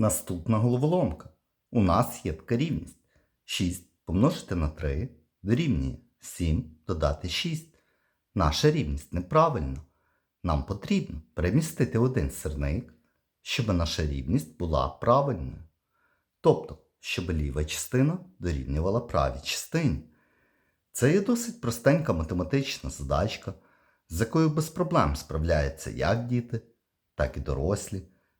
Наступна головоломка. У нас є така рівність. 6 помножити на 3 дорівнює 7 додати 6. Наша рівність неправильна. Нам потрібно перемістити один сирник, щоб наша рівність була правильною. Тобто, щоб ліва частина дорівнювала правій частині. Це є досить простенька математична задачка, з якою без проблем справляються як діти, так і дорослі.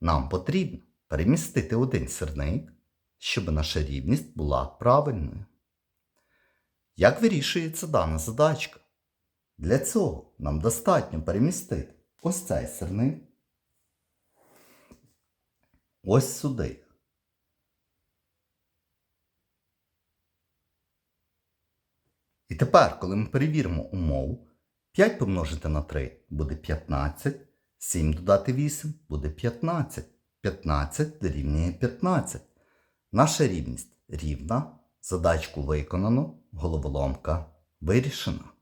Нам потрібно перемістити один сирник, щоб наша рівність була правильною. Як вирішується дана задачка? Для цього нам достатньо перемістити ось цей сирник ось сюди. І тепер, коли ми перевіримо умову, 5 помножити на 3 буде 15, 7 додати 8 буде 15. 15 дорівнює 15. Наша рівність рівна. Задачку виконано, головоломка вирішена.